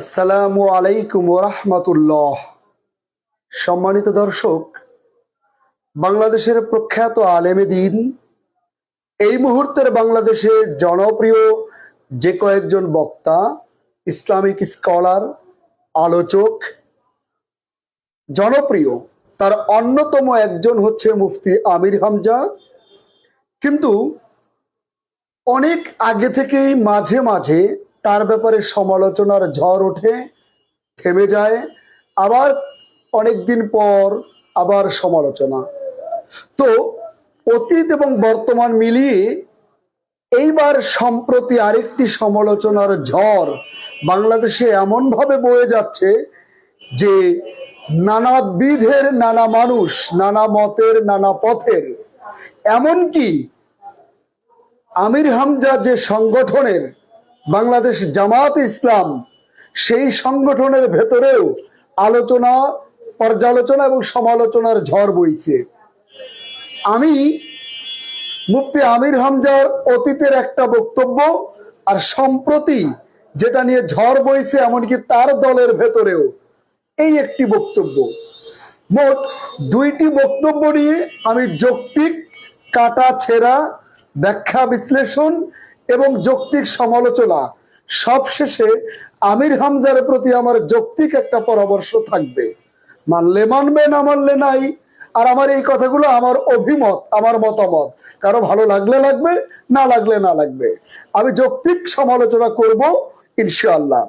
আসসালামু আলাইকুম রহমতুল্লাহ সম্মানিত দর্শক, বাংলাদেশের প্রখ্যাত আলেমে দিন, এই মুহূর্তের বাংলাদেশে জনপ্রিয় যে কয়েকজন বক্তা, ইসলামিক স্কলার, আলোচক, জনপ্রিয়, তার অন্যতম একজন হচ্ছে মুফতি আমির হামজা। কিন্তু অনেক আগে থেকেই মাঝে মাঝে তার ব্যাপারে সমালোচনার ঝড় ওঠে, থেমে যায়, আবার অনেক দিন পর আবার সমালোচনা। তো অতীত এবং বর্তমান মিলিয়ে এইবার সম্প্রতি আরেকটি সমালোচনার ঝড় বাংলাদেশে এমনভাবে বয়ে যাচ্ছে যে নানাবিধের নানা মানুষ, নানা মতের, নানা পথের, এমনকি আমির হামজা যে সংগঠনের বাংলাদেশ জামাত ইসলাম সেই সংগঠনের ভেতরেও আলোচনা, পর্যালোচনা এবং সমালোচনার ঝড় বইছে। আমি মুফতি আমির হামজার অতীতের একটা বক্তব্য আর সম্প্রতি যেটা নিয়ে ঝড় বইছে এমনকি তার দলের ভেতরেও, এই একটি বক্তব্য। মোট দুইটি বক্তব্য নিয়ে আমি যৌক্তিক, কাটা, ছেঁড়া ব্যাখ্যা বিশ্লেষণ এবং যৌক্তিক সমালোচনা। সবশেষে আমির হামজার প্রতি আমার যৌক্তিক একটা পরামর্শ থাকবে। মানলে মানবে, না মানলে নাই। আর আমার এই কথাগুলো আমার অভিমত, আমার মতামত। কারও ভালো লাগলে লাগবে, না লাগলে না লাগবে। আমি যৌক্তিক সমালোচনা করব, ইনশাআল্লাহ।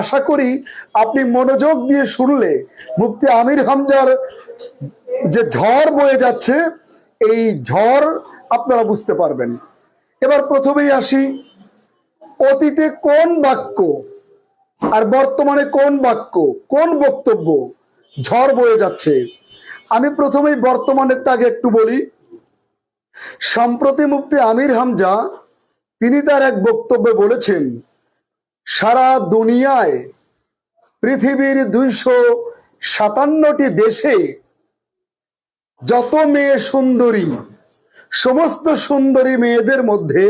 আশা করি আপনি মনোযোগ দিয়ে শুনলে মুক্তি আমির হামজার যে ঝড় বয়ে যাচ্ছে, এই ঝড় আপনারা বুঝতে পারবেন। এবার প্রথমেই আসি, অতীতে কোন বাক্য আর বর্তমানে কোন বাক্য, কোন বক্তব্য ঝড় বয়ে যাচ্ছে? আমি প্রথমেই বর্তমানেরটা আগে একটু বলি। সম্প্রতি মুক্তি আমির হামজা, তিনি তার এক বক্তব্যে বলেছেন, সারা দুনিয়ায় পৃথিবীর দুইশো সাতান্নটি দেশে যত মেয়ে সুন্দরী সমস্ত সুন্দরী মেয়েদের মধ্যে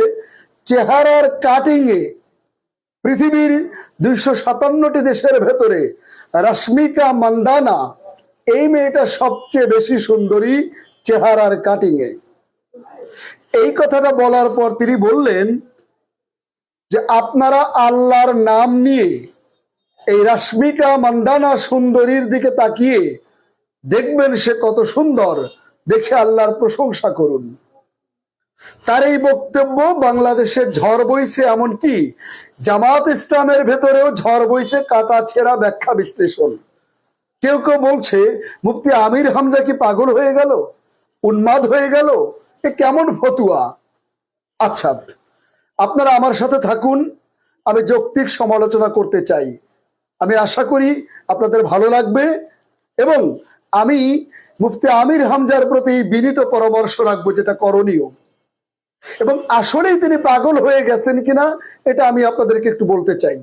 চেহারার কাটিং এ পৃথিবীর দুইশো সাতান্নটি দেশের ভেতরে রশ্মিকা মান্দানা, এই মেয়েটা সবচেয়ে বেশি সুন্দরী চেহারার কাটিং এ। এই কথাটা বলার পর তিনি বললেন যে, আপনারা আল্লাহর নাম নিয়ে এই রাশ্মিকা মান্দানা সুন্দরীর দিকে তাকিয়ে দেখবেন সে কত সুন্দর, দেখে আল্লাহর প্রশংসা করুন। তার এই বক্তব্য, বাংলাদেশে ঝড় বইছে এমনকি জামাত ইসলামের ভেতরেও ঝড় বইছে কাটা ছেঁড়া ব্যাখ্যা বিশ্লেষণ। কেউ কেউ বলছে, মুফতি আমির হামজা কি পাগল হয়ে গেল? উন্মাদ হয়ে গেল? এ কেমন ফতুয়া? আচ্ছা আপনারা আমার সাথে থাকুন, আমি যৌক্তিক সমালোচনা করতে চাই। আমি আশা করি আপনাদের ভালো লাগবে এবং আমি মুফতি আমির হামজার প্রতি বিনীত পরামর্শ রাখব যেটা করণীয়। এবং আসলেই তিনি পাগল হয়ে গেছেন কিনা, এটা আমি আপনাদেরকে একটু বলতে চাই।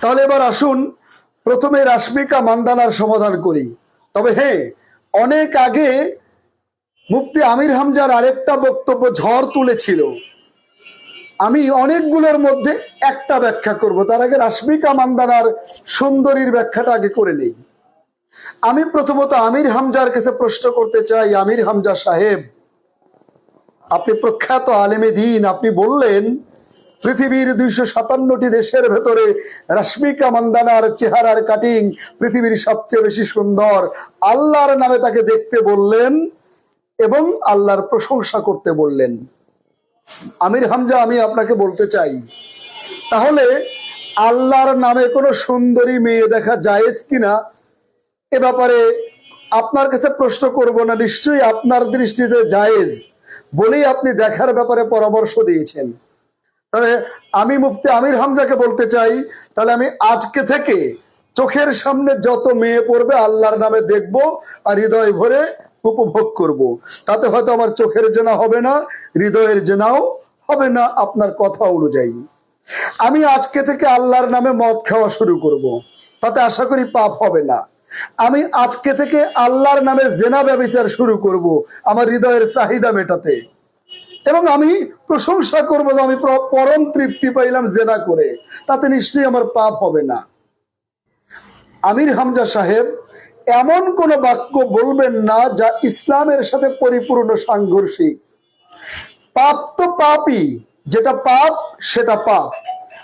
তাহলে এবার আসুন, প্রথমে রাশ্মিকা মান্দানার সমাধান করি। তবে হ্যাঁ অনেক আগে মুফতি আমির হামজার আরেকটা বক্তব্য ঝড় তুলেছিল। আমি অনেকগুলোর মধ্যে একটা ব্যাখ্যা করব। তার আগে রাশ্মিকা মান্দানার সুন্দরীর ব্যাখ্যাটা আগে করে নেই। আমি প্রথমত আমির হামজার কাছে প্রশ্ন করতে চাই, আমির হামজা সাহেব। আপনি প্রখ্যাত আলেমে দিন, আপনি বললেন, পৃথিবীর দুইশো সাতান্নটি দেশের ভেতরে রাশ্মিকা মান্দানার চেহারার কাটিং পৃথিবীর সবচেয়ে বেশি সুন্দর। আল্লাহর নামে তাকে দেখতে বললেন এবং আল্লাহর প্রশংসা করতে বললেন। আমির হামজা, আমি আপনাকে বলতে চাই, তাহলে আল্লাহর নামে কোনো সুন্দরী মেয়ে দেখা জায়েজ কিনা? এ ব্যাপারে আপনার কাছে প্রশ্ন করব না, নিশ্চয়ই আপনার দৃষ্টিতে জায়েজ। বলেই আপনি দেখার ব্যাপারে পরামর্শ দিয়েছেন তাহলে আমি মুফতি আমির হামজাকে বলতে চাই, তাহলে আমি আজকে থেকে চোখের সামনে যত মেয়ে পড়বে আল্লাহর নামে দেখব আর হৃদয় ভরে উপভোগ করব। তাতে হয়তো আমার চোখের জেনা হবে না, হৃদয়ের জেনাও হবে না আপনার কথা অনুযায়ী আমি আজকে থেকে আল্লাহর নামে মদ খাওয়া শুরু করব। তাতে আশা করি পাপ হবে না আমি আজকে থেকে আল্লাহর নামে জেনা ব্যবচার শুরু করব আমার হৃদয়ের চাহিদা মেটাতে। এবং আমি প্রশংসা করব যে আমি পরম তৃপ্তি পাইলাম জেনা করে। তাতে নিশ্চয়ই আমার পাপ হবে না। আমির হামজা সাহেব, এমন কোন বাক্য বলবেন না যা ইসলামের সাথে পরিপূর্ণ সাংঘর্ষিক। পাপ তো পাপই, যেটা পাপ, সেটা পাপ।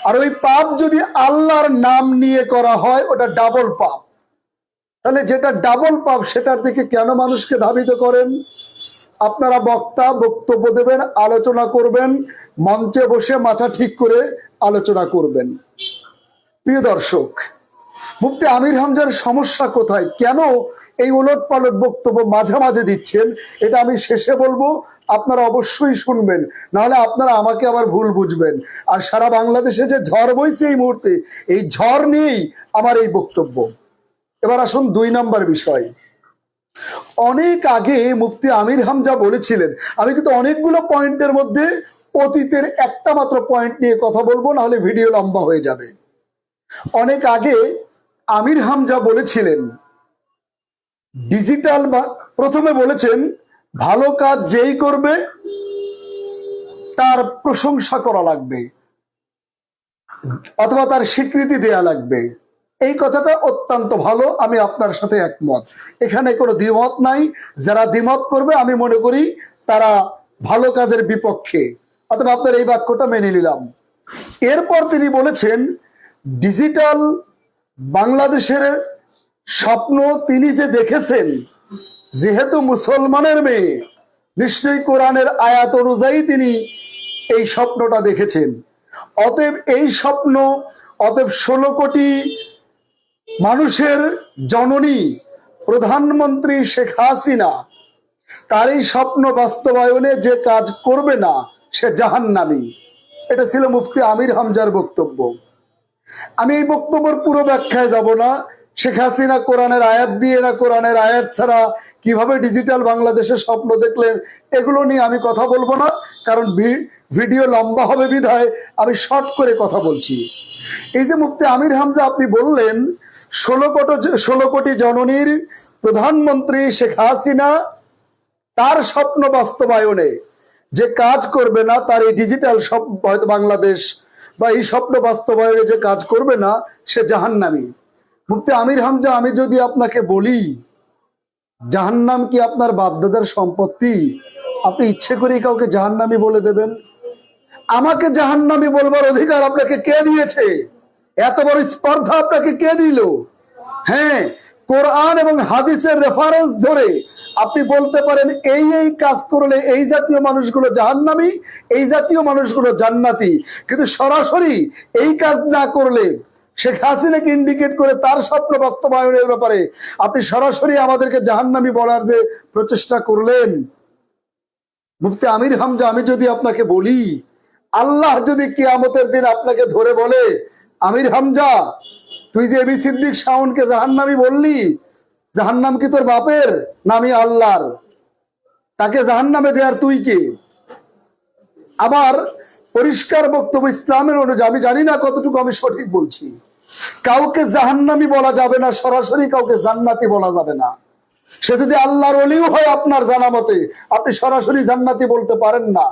আর ওই পাপ যদি আল্লাহর নাম নিয়ে করা হয়, ওটা ডাবল পাপ। তাহলে যেটা ডাবল পাপ, সেটার দিকে কেন মানুষকে ধাবিত করেন? আপনারা বক্তা বক্তব্য দেবেন, আলোচনা করবেন, মঞ্চে বসে মাথা ঠিক করে আলোচনা করবেন। প্রিয় দর্শক, মুফতি আমির হামজার সমস্যা কোথায়? কেন এই ওলট পালট বক্তব্য মাঝে মাঝে দিচ্ছেন? এটা আমি শেষে বলব, আপনারা অবশ্যই শুনবেন, নাহলে আপনারা আমাকে আবার ভুল বুঝবেন। আর সারা বাংলাদেশে যে ঝড় বইছে এই মুহূর্তে, এই ঝড় নিয়েই আমার এই বক্তব্য। এবার আসুন দুই নাম্বার বিষয়। অনেক আগে মুফতি আমির হামজা বলেছিলেন, আমি কিন্তু অনেকগুলো পয়েন্টের মধ্যে অতীতের একটা মাত্র পয়েন্ট নিয়ে কথা বলব, নাহলে ভিডিও লম্বা হয়ে যাবে। অনেক আগে আমির হামজা বলেছিলেন ডিজিটাল বা, প্রথমে বলেছেন, ভালো কাজ যেই করবে, তার প্রশংসা করা লাগবে, অথবা তার স্বীকৃতি দেয়া লাগবে। এই কথাটা অত্যন্ত ভালো, আমি আপনার সাথে একমত। এখানে কোনো দ্বিমত নাই। যারা দ্বিমত করবে, আমি মনে করি তারা ভালো কাজের বিপক্ষে। অথবা আপনার এই বাক্যটা মেনে নিলাম। এরপর তিনি বলেছেন, ডিজিটাল বাংলাদেশের স্বপ্ন তিনি যে দেখেছেন, যেহেতু মুসলমানের মেয়ে, নিশ্চয়ই কোরআনের আয়াত অনুযায়ী তিনি এই স্বপ্নটা দেখেছেন। অতএব এই স্বপ্ন, অতএব ষোলো কোটি মানুষের জননী প্রধানমন্ত্রী শেখ হাসিনা তার এই স্বপ্ন বাস্তবায়নে যে কাজ করবে না, সে জাহান্নামী। এটা ছিল মুফতি আমির হামজার বক্তব্য। আমি এই বক্তব্যের পুরো ব্যাখ্যায় যাব না। শেখ হাসিনা কোরআনের আয়াত দিয়ে না কোরআনের আয়াত ছাড়া কীভাবে ডিজিটাল বাংলাদেশের স্বপ্ন দেখলেন, এগুলো নিয়ে আমি কথা বলব না, কারণ ভিডিও লম্বা হবে বিধায় আমি শর্ট করে কথা বলছি। এই যে মুফতি আমির হামজা আপনি বললেন ষোলো কোটি ষোলো কোটি জননীর প্রধানমন্ত্রী শেখ হাসিনা তার স্বপ্ন বাস্তবায়নে যে কাজ করবে না, তার এই ডিজিটাল হয়তো বাংলাদেশ বা এই স্বপ্ন বাস্তবায়নে যে কাজ করবে না, সে জাহান্নামী। মুক্তি আমির হামজা, আমি যদি আপনাকে বলি, জাহান্নাম কি আপনার বাপদাদার সম্পত্তি? আপনি ইচ্ছে করেই কাউকে জাহান্নামী বলে দেবেন। আমাকে জাহান্নামী বলবার অধিকার আপনাকে কে দিয়েছে? এত বড় স্পর্ধা আপনাকে কে দিল? হ্যাঁ কোরআন এবং হাদিসের রেফারেন্স ধরে আপনি বলতে পারেন, এই এই কাজ করলে এই জাতীয় মানুষগুলো জাহান্নামী, এই জাতীয় মানুষগুলো জান্নাতি। কিন্তু সরাসরি এই কাজ না করলে শেখ হাসিনাকে ইন্ডিকেট করে তার স্বপ্ন বাস্তবায়নের ব্যাপারে আপনি সরাসরি আমাদেরকে জাহান্নামী বলার যে প্রচেষ্টা করলেন। মুফতি আমির হামজা, আমি যদি আপনাকে বলি, আল্লাহ যদি কিয়ামতের দিন আপনাকে ধরে বলে আমির হামজা, তুই যে এবি সিদ্দিক শাওনকে জাহান্নামি বললি, জাহান্নাম কি তোর বাপের না আমি আল্লাহর? তাকে জাহান্নামে দেয়ার তুই কে? আবার পরিষ্কার বক্তব্য ইসলামের অনুযায়ী, আমি জানি না কতটুকু আমি সঠিক বলছি। কাউকে জাহান্নামি বলা যাবে না, সরাসরি কাউকে জান্নাতি বলা যাবে না। সে যদি আল্লাহর অলিও হয় আপনার জানা মতে আপনি সরাসরি জান্নাতি বলতে পারেন না।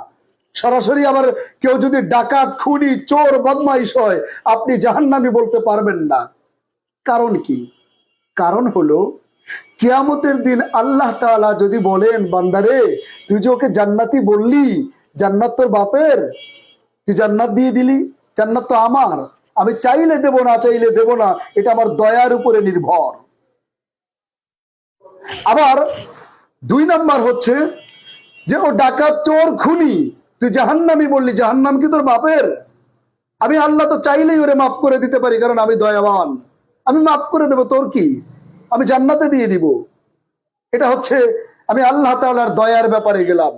সরাসরি আবার কেউ যদি ডাকাত, খুনি, চোর, বদমাইশ হয়, আপনি জাহান্নামি বলতে পারবেন না। কারণ কি? কারণ হলো, কিয়ামতের দিন আল্লাহ তাআলা যদি বলেন, বান্দারে, তুই যে ওকে জান্নাতি বললি, জান্নাত তোর বাপের, তুই জান্নাত দিয়ে দিলি, জান্নাত তো আমার, আমি চাইলে দেব না, চাইলে দেব না, এটা আমার দয়ার উপরে নির্ভর। আবার দুই নাম্বার হচ্ছে যে ও ডাকাত, চোর, খুনি তুই জাহান্নামি বললি, জাহান্নাম কি তোর বাপের? আমি আল্লাহ তো চাইলেই ওরে মাফ করে দিতে পারি, কারণ আমি দয়াবান। আমি মাফ করে দেব, তোর কি? আমি জান্নাতে দিয়ে দিব। এটা হচ্ছে, আমি আল্লাহ তাআলার দয়ার ব্যাপারে গেলাম।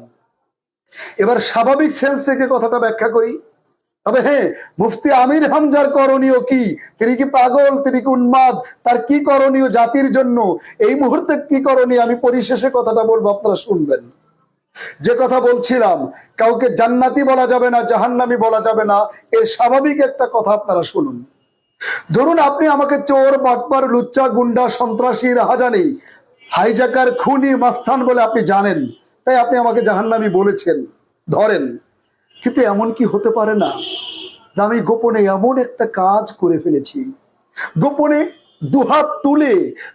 এবার স্বাভাবিক সেন্স থেকে কথাটা ব্যাখ্যা করি। তবে হ্যাঁ মুফতি আমির হামজার করণীয় কি? তিনি কি পাগল? তিনি কি উন্মাদ? তার কি করণীয় জাতির জন্য? এই মুহূর্তে কি করণীয়? আমি পরিশেষে কথাটা বলব, আপনারা শুনবেন। যে কথা বলছিলাম, কাউকে জান্নাতি বলা যাবে না, জাহান্নামি বলা যাবে না, এর স্বাভাবিক একটা কথা আপনারা শুনুন। ধরুন আপনি আমাকে চোর, বাটপার, লুচ্চা, গুন্ডা, সন্ত্রাসী, রাহাজানি, হাইজাকার, খুনি মাস্থান বলে আপনি জানেন, তাই আপনি আমাকে জাহান্নামি বলেছেন, ধরেন। কিন্তু এমন কি হতে পারে না আমি গোপনে এমন একটা কাজ করে ফেলেছি। গোপনে দুহাত তুলে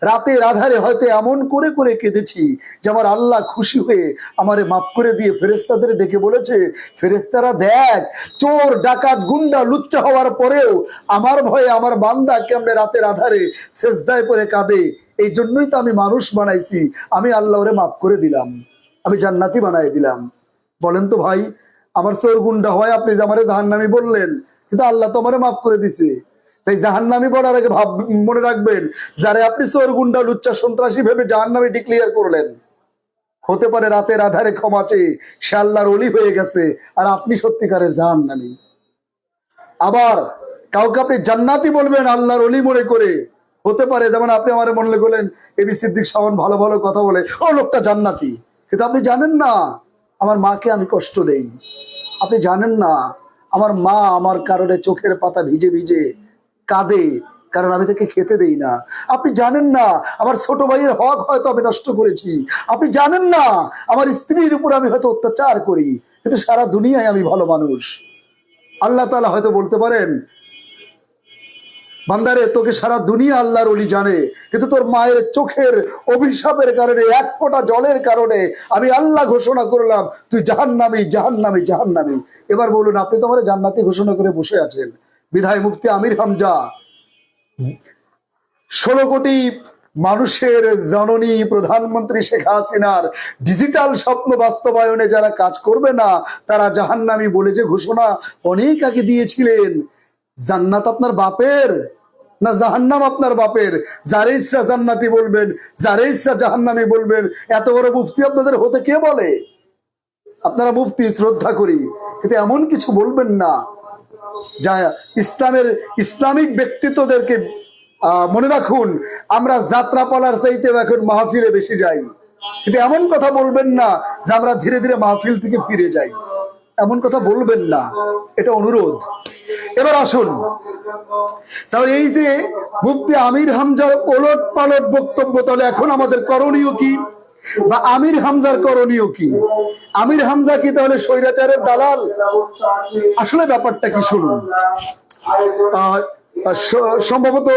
রাতের আধারে হয়তো এমন করে করে কেঁদেছি যে আমার আল্লাহ খুশি হয়ে আমারে মাফ করে দিয়ে ফেরেস্তাদের ডেকে বলেছে ফেরেস্তারা দেখ, চোর, ডাকাত, গুন্ডা, লুচ্চা হওয়ার পরেও আমার ভয়ে আমার বান্দা কেমনে রাতের আধারে শেষদায় পরে কাঁদে? এই জন্যই তো আমি মানুষ বানাইছি, আমি আল্লাহ ওরে মাফ করে দিলাম, আমি জান্নাতি বানাই দিলাম। বলেন তো ভাই, আমার চোর, গুন্ডা হয় আপনি যে আমারে জাহান্নামি বললেন, কিন্তু আল্লাহ তো আমারে মাফ করে দিছে। তাই জাহান্নামি বলার আগে ভাব, মনে রাখবেন, যারা আপনি চোর গুন্ডা লুচ্চা, সন্ত্রাসী ভেবে জাহান্নামি ডিক্লিয়ার করলেন, হতে পারে রাতের আধারে ক্ষমা চেয়ে সে আল্লাহর অলি হয়ে গেছে, আর আপনি সত্যিকারের জাহান্নামি। আবার কাউকে আপনি জান্নাতি বলবেন, আল্লাহর অলি মনে করে, হতে পারে, যেমন আপনি আমার মনে করলেন এবি সিদ্দিক শাওন ভালো ভালো কথা বলে, ও লোকটা জান্নাতি। কিন্তু আপনি জানেন না, আমার মাকে আমি কষ্ট দেই। আপনি জানেন না, আমার মা আমার কারণে চোখের পাতা ভিজে ভিজে কাঁদে, কারণ আমি তাকে খেতে দেই না। আপনি জানেন না, আমার ছোট ভাইয়ের হক হয়তো আমি নষ্ট করেছি। আপনি জানেন না, আমার স্ত্রীর উপর আমি হয়তো অত্যাচার করি। কিন্তু সারা দুনিয়ায় আমি ভালো মানুষ। আল্লাহ তালা হয়তো বলতে পারেন, বান্দারে, তোকে সারা দুনিয়া আল্লাহর অলি জানে, কিন্তু তোর মায়ের চোখের অভিশাপের কারণে, এক ফোঁটা জলের কারণে আমি আল্লাহ ঘোষণা করলাম, তুই জাহান্নামি জাহান্নামি জাহান্নামি। এবার বলুন, আপনি তো আমার জান্নাতি ঘোষণা করে বসে আছেন। বিধায় মুক্তি আমির হামজা। ষোলো কোটি মানুষের জননী প্রধানমন্ত্রী শেখ হাসিনার ডিজিটাল স্বপ্ন বাস্তবায়নে যারা কাজ করবে না, তারা জাহান্নামি বলে যে ঘোষণা অনেক আগে দিয়েছিলেন। জান্নাত আপনার বাপের না জাহান্নাম আপনার বাপের? যারে ইচ্ছা জান্নাতি বলবেন, যারে ইচ্ছা জাহান্নামি বলবেন, এত বড় মুফতি আপনাদের হতে কে বলে? আপনারা মুফতি, শ্রদ্ধা করি, কিন্তু এমন কিছু বলবেন না। যা ইসলামের ইসলামিক ব্যক্তিত্বদেরকে মনে রাখুন, আমরা যাত্রা পালার চাইতে এখন মাহফিলে বেশি যাই। কিন্তু এমন কথা বলবেন না যে আমরা ধীরে ধীরে মাহফিল থেকে ফিরে যাই। এমন কথা বলবেন না। এটা অনুরোধ। এবার আসুন। তাহলে এই যে মুফতি আমির হামজার ওলট পালট বক্তব্য, তাহলে এখন আমাদের করণীয় কি? বা আমির হামজার করণীয় কি? আমির হামজা কি তাহলে স্বৈরাচারের দালাল? আসলে ব্যাপারটা কি শুনুন। সম্ভবত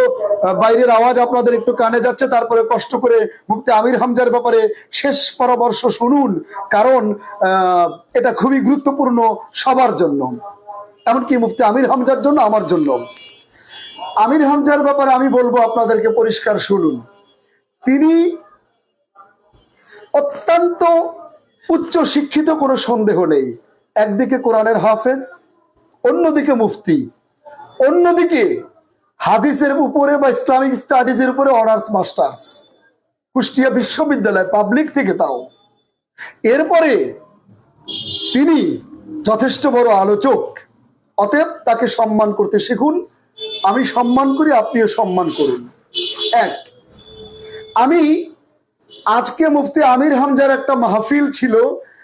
বাইরের আওয়াজ আপনাদের একটু কানে যাচ্ছে, তারপরে কষ্ট করে মুক্তি আমির হামজার ব্যাপারে শেষ পরামর্শ শুনুন, কারণ এটা খুবই গুরুত্বপূর্ণ সবার জন্য। এমনকি মুফতি আমির হামজার জন্য আমার জন্য। আমির হামজার ব্যাপারে আমি বলব আপনাদেরকে পরিষ্কার শুনুন। তিনি অত্যন্ত উচ্চ শিক্ষিত কোনো সন্দেহ নেই। একদিকে কোরআনের হাফেজ, অন্যদিকে মুফতি। অন্যদিকে হাদিসের উপরে বা ইসলামিক স্টাডিজের উপরে অনার্স, মাস্টার্স। কুষ্টিয়া বিশ্ববিদ্যালয়, পাবলিক থেকে তাও। এরপরে তিনি যথেষ্ট বড় আলোচক, অতএব তাকে সম্মান করতে শিখুন। আমি সম্মান করি, আপনিও সম্মান করুন। এক, আমি আজকে মুফতি আমির হামজার একটা মাহফিল ছিল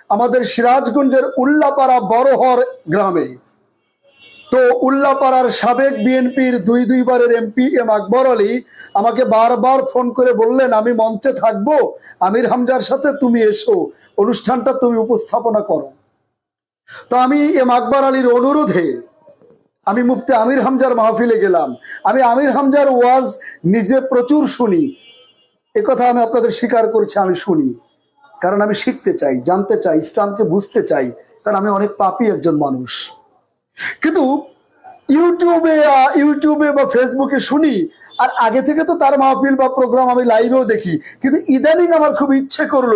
আমাদের সিরাজগঞ্জের উল্লাপাড়া বড়হর গ্রামে। তো উল্লাপাড়ার সাবেক বিএনপির দুই দুইবারের এমপি এম আকবর আলী আমাকে বারবার ফোন করে বললেন, আমি মঞ্চে থাকব, আমির হামজার সাথে তুমি এসো, অনুষ্ঠানটা তুমি উপস্থাপনা করো। তো আমি এম আকবর আলীর অনুরোধে আমি মুফতি আমির হামজার মাহফিলে গেলাম। আমি আমির হামজার ওয়াজ নিজে প্রচুর শুনি এ কথা আমি আপনাদের স্বীকার করছি, আমি শুনি। কারণ আমি শিখতে চাই, জানতে চাই, ইসলামকে বুঝতে চাই। কারণ আমি অনেক পাপি একজন মানুষ। কিন্তু ইউটিউবে ইউটিউবে বা ফেসবুকে শুনি আর আগে থেকে তো তার মাহফিল বা প্রোগ্রাম আমি লাইভেও দেখি। কিন্তু ইদানিং আমার খুব ইচ্ছে করল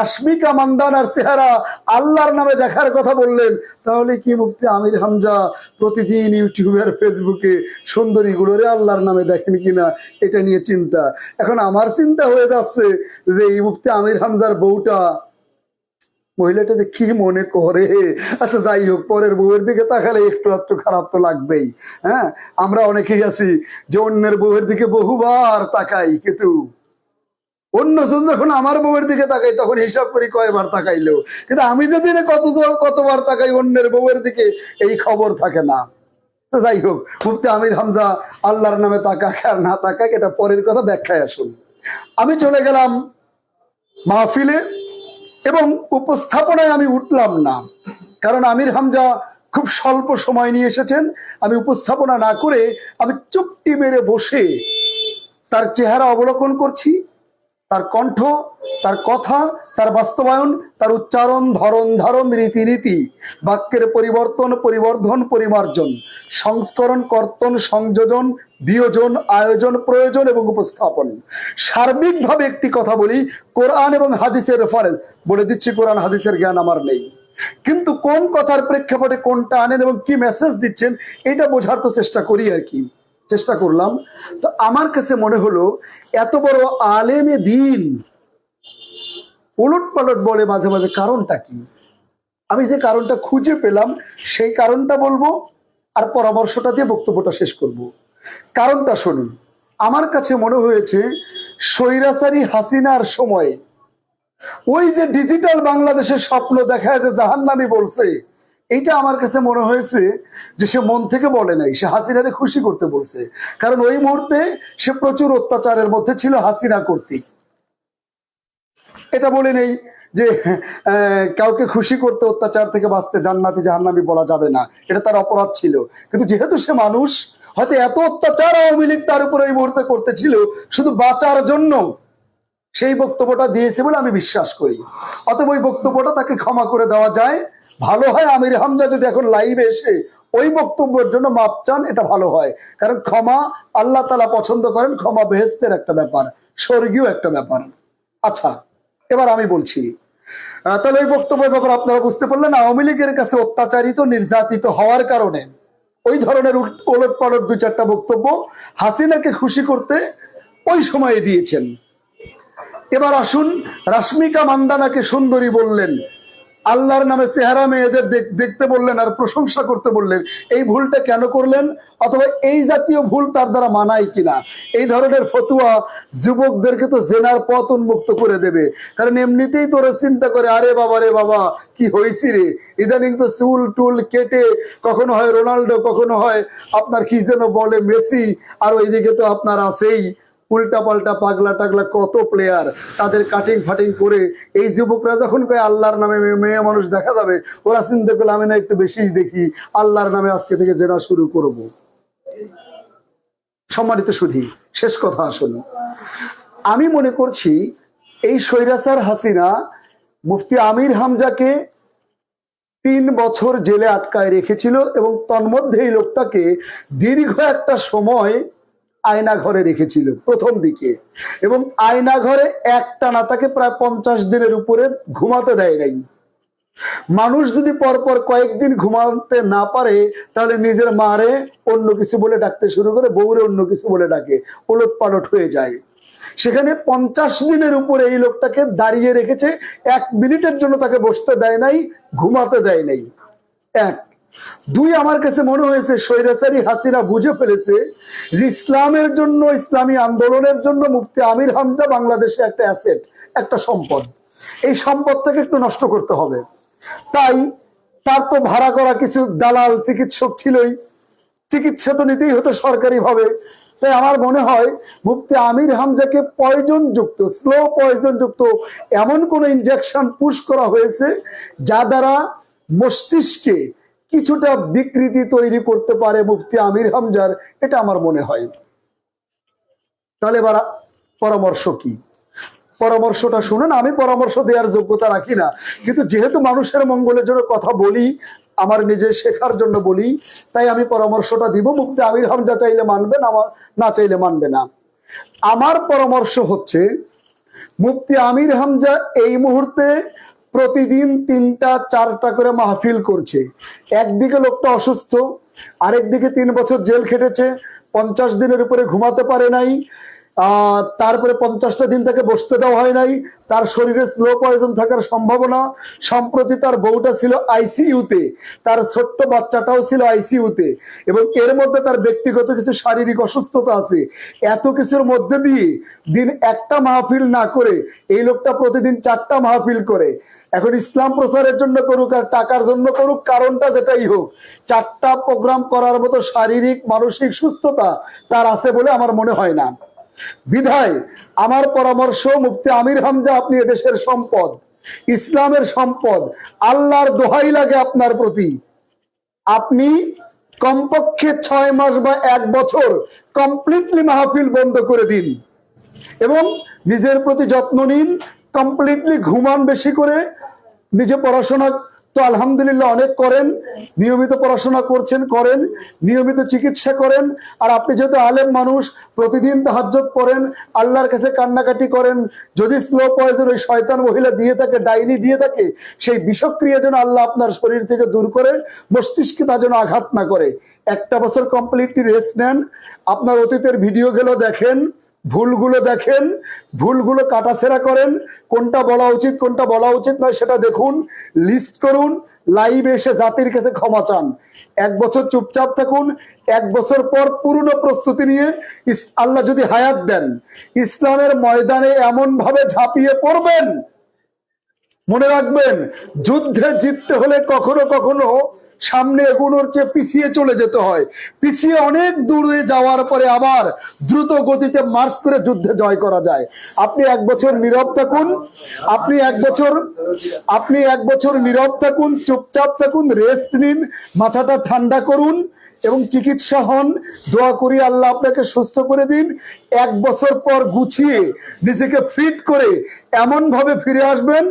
রাশ্মিকা মান্দান আর চেহারা আল্লাহর নামে দেখার কথা বললেন। তাহলে কি মুক্তি আমির হামজা প্রতিদিন ইউটিউবে আর ফেসবুকে সুন্দরী গুলোরে আল্লাহর নামে দেখেন কিনা এটা নিয়ে চিন্তা। এখন আমার চিন্তা হয়ে যাচ্ছে যে এই মুক্তি আমির হামজার বউটা মহিলাটা যে কি মনে করে? আচ্ছা যাই হোক, পরের বউয়ের দিকে তাকালে একটু একটু খারাপ তো লাগবেই হ্যাঁ? আমরা অনেকেই আছি যে অন্যের বউয়ের দিকে বহুবার তাকাই, কিন্তু অন্যজন যখন আমার বউয়ের দিকে তাকাই তখন হিসাব করি কয়বার তাকাইলো। কিন্তু আমি যদি কত কতবার তাকাই অন্যের বউয়ের দিকে, এই খবর থাকে না। যাই হোক মুফতি আমির হামজা আল্লাহর নামে তাকাক আর না তাকাক, এটা পরের কথা ব্যাখ্যায় আসুন। আমি চলে গেলাম মাহফিলে। এবং উপস্থাপনায় আমি উঠলাম না। কারণ আমির হামজা খুব স্বল্প সময় নিয়ে এসেছেন। আমি উপস্থাপনা না করে আমি চুপটি মেরে বসে তার চেহারা অবলোকন করছি। তার কণ্ঠ, তার কথা, তার বাস্তবায়ন, তার উচ্চারণ, ধরন ধারণ রীতিনীতি বাক্যের পরিবর্তন, পরিবর্ধন, পরিমার্জন, সংস্করণ, কর্তন, সংযোজন, বিয়োজন, আয়োজন, প্রয়োজন এবং উপস্থাপন। সার্বিকভাবে একটি কথা বলি, কোরআন এবং হাদিসের রেফারেন্স বলে দিচ্ছি, কোরআন, হাদিসের জ্ঞান আমার নেই। কিন্তু কোন কথার প্রেক্ষাপটে কোনটা আনেন এবং কি মেসেজ দিচ্ছেন, এটা বোঝার তো চেষ্টা করি আর কি। চেষ্টা করলাম। তো আমার কাছে মনে হলো, এত বড় আলেমে দিন উলট পালট বলে মাঝে মাঝে কারণটা কি? আমি যে কারণটা খুঁজে পেলাম, সেই কারণটা বলব আর পরামর্শটা দিয়ে বক্তব্যটা শেষ করব। কারণটা শুনুন, আমার কাছে মনে হয়েছে স্বৈরাচারী হাসিনার সময় ওই যে ডিজিটাল বাংলাদেশের স্বপ্ন দেখা যে জাহান্নামি বলছে এইটা আমার কাছে মনে হয়েছে যে সে মন থেকে বলে নাই, সে হাসিনারে খুশি করতে বলছে। কারণ ওই মুহূর্তে সে প্রচুর অত্যাচারের মধ্যে ছিল হাসিনা কর্তৃক। এটা বলে নেই যে কাউকে খুশি করতে অত্যাচার থেকে বাঁচতে জান্নাতি জাহান্নামি বলা যাবে না। এটা তার অপরাধ ছিল। কিন্তু যেহেতু সে মানুষ, হয়তো এত অত্যাচার আওয়ামী লীগ তার উপরে এই মুহূর্তে করতেছিল, শুধু বাঁচার জন্য সেই বক্তব্যটা দিয়েছে বলে আমি বিশ্বাস করি। অতএব ওই বক্তব্যটা তাকে ক্ষমা করে দেওয়া যায়। ভালো হয়, আমির হামজা যদি এখন লাইভে এসে ওই বক্তব্যের জন্য মাপ চান, এটা ভালো হয়। কারণ ক্ষমা আল্লাহ তালা পছন্দ করেন, ক্ষমা বেহেস্তের একটা ব্যাপার, স্বর্গীয় একটা ব্যাপার। আচ্ছা এবার আমি বলছি তাহলে ওই বক্তব্যের ব্যাপার আপনারা বুঝতে পারলেন, আওয়ামী লীগের কাছে অত্যাচারিত, নির্যাতিত হওয়ার কারণে ওই ধরনের ওলট পালট দু চারটা বক্তব্য হাসিনাকে খুশি করতে ওই সময়ে দিয়েছেন। এবার আসুন, রাশ্মিকা মান্দানাকে সুন্দরী বললেন আল্লাহর নামে চেহারা মেয়েদের দেখ- দেখতে বললেন আর প্রশংসা করতে বললেন। এই ভুলটা কেন করলেন? অথবা এই জাতীয় ভুল তার দ্বারা মানায় কিনা? এই ধরনের ফতুয়া যুবকদেরকে তো জেনার পথ উন্মুক্ত করে দেবে। কারণ এমনিতেই তোরা চিন্তা করে, আরে বাবা রে বাবা, কি হয়েছি রে? ইদানিং তো চুল টুল কেটে কখনো হয় রোনাল্ডো, কখনো হয় আপনার কি যেন বলে মেসি, আর ওইদিকে তো আপনার আছেই। উল্টা পাল্টা পাগলা টাগলা কত প্লেয়ার তাদের কাটিং ফাটিং করে এই যুবকরা যখন কয় আল্লাহর নামে মেয়ে- মানুষ দেখা যাবে, ওরা চিন্তা করলে, আমি না একটু বেশি দেখি, আল্লাহর নামে আজকে থেকে জেনা শুরু করব। সম্মানিত সুধী, শেষ কথা আসুন আমি মনে করছি এই স্বৈরাচার হাসিনা মুফতি আমির হামজাকে তিন বছর জেলে আটকায় রেখেছিল এবং তন্মধ্যে এই লোকটাকে দীর্ঘ একটা সময় আয়না ঘরে রেখেছিল প্রথম দিকে। এবং আয়না ঘরে একটা না তাকে প্রায় পঞ্চাশ দিনের উপরে ঘুমাতে দেয় নাই। মানুষ যদি পরপর কয়েকদিন ঘুমাতে না পারে, তাহলে নিজের মারে অন্য কিছু বলে ডাকতে শুরু করে, বউরে অন্য কিছু বলে ডাকে ওলট পালট হয়ে যায়। সেখানে পঞ্চাশ দিনের উপরে এই লোকটাকে দাঁড়িয়ে রেখেছে, এক মিনিটের জন্য তাকে বসতে দেয় নাই, ঘুমাতে দেয় নাই। এক দুই আমার কাছে মনে হয়েছে, স্বৈরাচারী হাসিনা বুঝে ফেলেছে যে ইসলামের জন্য, ইসলামী আন্দোলনের জন্য মুফতি আমির হামজা বাংলাদেশে একটা অ্যাসেট একটা সম্পদ। এই সম্পদটাকে একটু নষ্ট করতে হবে। তাই তার তো ভাড়া করা কিছু দালাল চিকিৎসক ছিলই। চিকিৎসা তো নিতেই হতো সরকারি ভাবে তাই আমার মনে হয়, মুফতি আমির হামজাকে পয়জন যুক্ত স্লো পয়জন যুক্ত এমন কোন ইনজেকশন পুশ করা হয়েছে, যা দ্বারা মস্তিষ্কে কিছুটা বিকৃতি তৈরি করতে পারে মুফতি আমির হামজার, এটা আমার মনে হয়। তাহলে এবার পরামর্শ কি? পরামর্শটা শুনেন, আমি পরামর্শ দেওয়ার যোগ্যতা রাখি না। কিন্তু যেহেতু মানুষের মঙ্গলের জন্য কথা বলি, আমার নিজে শেখার জন্য বলি, তাই আমি পরামর্শটা দিব। মুক্তি আমির হামজা চাইলে মানবেন আমার না চাইলে মানবে না। আমার পরামর্শ হচ্ছে মুক্তি আমির হামজা এই মুহূর্তে প্রতিদিন তিনটা, চারটা করে মাহফিল করছে। একদিকে লোকটা অসুস্থ, আরেকদিকে তিন বছর জেল খেটেছে, পঞ্চাশ দিনের উপরে ঘুমাতে পারে নাই তারপরে পঞ্চাশটা দিন তাকে বসতে দেওয়া হয় নাই। তার শরীরে স্লো পয়জন থাকার সম্ভাবনা। সম্প্রতি তার বউটা ছিল আইসিইউতে তার ছোট্ট বাচ্চাটাও ছিল আইসিইউতে এবং এর মধ্যে তার ব্যক্তিগত কিছু শারীরিক অসুস্থতা আছে। এত কিছুর মধ্যে দিয়ে দিন একটা মাহফিল না করে এই লোকটা প্রতিদিন চারটা মাহফিল করে। এখন ইসলাম প্রচারের জন্য করুক আর টাকার জন্য করুক, কারণটা যেটাই হোক, চারটা প্রোগ্রাম করার মতো শারীরিক, মানসিক সুস্থতা তার আছে বলে আমার মনে হয় না। বিধায় আমার পরামর্শ মুফতি আমির হামজা, আপনি এদেশের সম্পদ, ইসলামের সম্পদ, আল্লাহর দোহাই লাগে আপনার প্রতি। আপনি কমপক্ষে ছয় মাস বা এক বছর কমপ্লিটলি মাহফিল বন্ধ করে দিন এবং নিজের প্রতি যত্ন নিন কমপ্লিটলি ঘুমান বেশি করে, নিজে পড়াশোনা তো আলহামদুলিল্লাহ অনেক করেন, নিয়মিত পড়াশোনা করছেন, করেন, নিয়মিত চিকিৎসা করেন, আর আপনি যেহেতু আলেম মানুষ, প্রতিদিন তাহাজ্জত পড়েন, আল্লাহর কাছে কান্নাকাটি করেন, যদি স্লো পয়জন ওই শয়তান মহিলা দিয়ে থাকে, ডাইনি দিয়ে থাকে, সেই বিষক্রিয়া যেন আল্লাহ আপনার শরীর থেকে দূর করে, মস্তিষ্কে তা যেন আঘাত না করে। একটা বছর কমপ্লিটলি রেস্ট নেন, আপনার অতীতের ভিডিও ভিডিওগুলো দেখেন ভুলগুলো দেখেন, ভুলগুলো কাটাছেড়া করেন। কোনটা বলা উচিত, কোনটা বলা উচিত নয়, সেটা দেখুন লিস্ট করুন লাইভে এসে জাতির কাছে ক্ষমা চান। এক বছর চুপচাপ থাকুন, এক বছর পর পুরনো প্রস্তুতি নিয়ে আল্লাহ যদি হায়াত দেন, ইসলামের ময়দানে এমন ভাবে ঝাঁপিয়ে পড়বেন। মনে রাখবেন যুদ্ধে জিততে হলে কখনো কখনো সামনে এগোনোর চেয়ে পিছিয়ে চলে যেতে হয়। পিছিয়ে অনেক দূরে যাওয়ার পরে আবার দ্রুত গতিতে মার্চ করে যুদ্ধে জয় করা যায়। আপনি এক বছর নীরব থাকুন, আপনি এক বছর, আপনি এক বছর নীরব থাকুন, চুপচাপ থাকুন রেস্ট নিন, মাথাটা ঠান্ডা করুন এবং চিকিৎসা হন, দোয়া করি আল্লাহ আপনাকে সুস্থ করে দিন। এক বছর পর গুছিয়ে নিজেকে ফিট করে এমন ভাবে ফিরে আসবেন,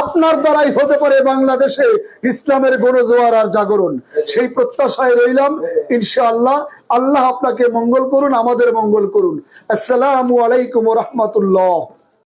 আপনার দ্বারাই হতে পারে বাংলাদেশে ইসলামের গণজোয়ার আর জাগরণ। সেই প্রত্যাশায় রইলাম, ইনশাআল্লাহ। আল্লাহ আপনাকে মঙ্গল করুন, আমাদের মঙ্গল করুন। আসসালামু আলাইকুম রহমতুল্লাহ।